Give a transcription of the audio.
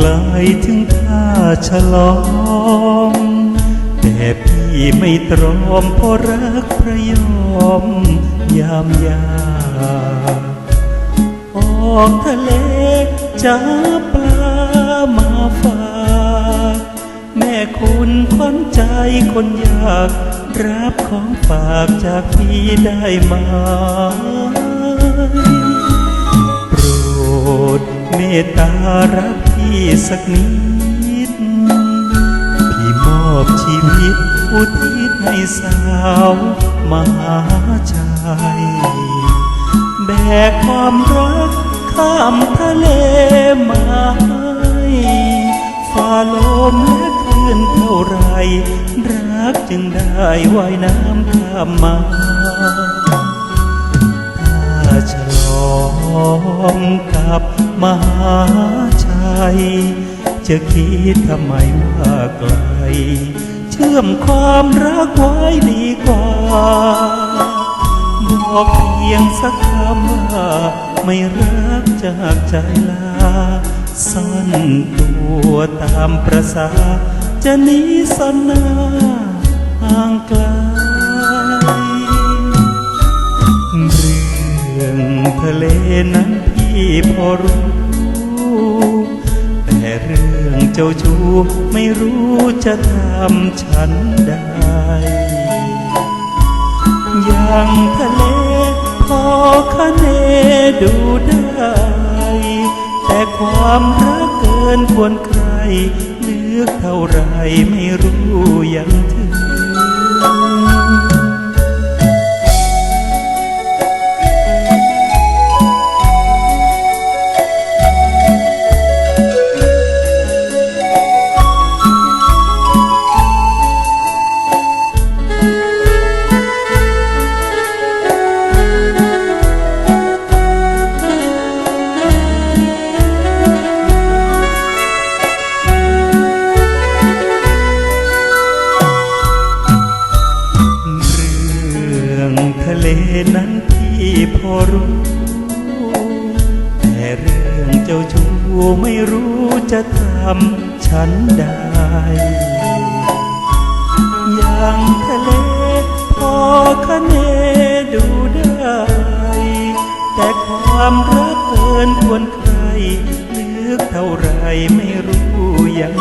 ไกลถึงท่าฉลอง แต่พี่ไม่ตรอมเพราะรักพระยอมยามยา ออกทะเลจับปลามาฝากแม่คุณขวัญใจคนยากรับของฝากจากพี่ได้ไหมโปร ดเมตตารักพี่สักนิด พี่มอบชีวิตอุทิศให้สาวมหาชัยแบกความรักข้ามทะเลมาให้ฝ่าลมและคลื่นเท่าไร รักจึงได้ว่ายน้ำข้ามมาถ้าฉล องกับมหาชัย จะคิดทำไมว่าไกล เชื่อมความรักไว้ดีกว่า บอกเพียงสักคำว่า ไม่รักจากใจลา ซ่อนตัวตามประสา จะหนีสนหนาห่างไกล เลนั้นพี่พอรู้ แต่เรื่องเจ้าชู้ไม่รู้จะทำฉันได้อย่างทะเลพอคะเนดูได้ แต่ความรักเกินควรใครเลือกเท่าไรไม่รู้ งทะเลนั้นพี่พอรู้ แต่เรื่องเจ้าชู้ไม่รู้จะทำฉันได้อย่างทะเลพอคะเนดูได้ แต่ความรักเกินควรใครเลือกเท่าไรไม่รู้ยัง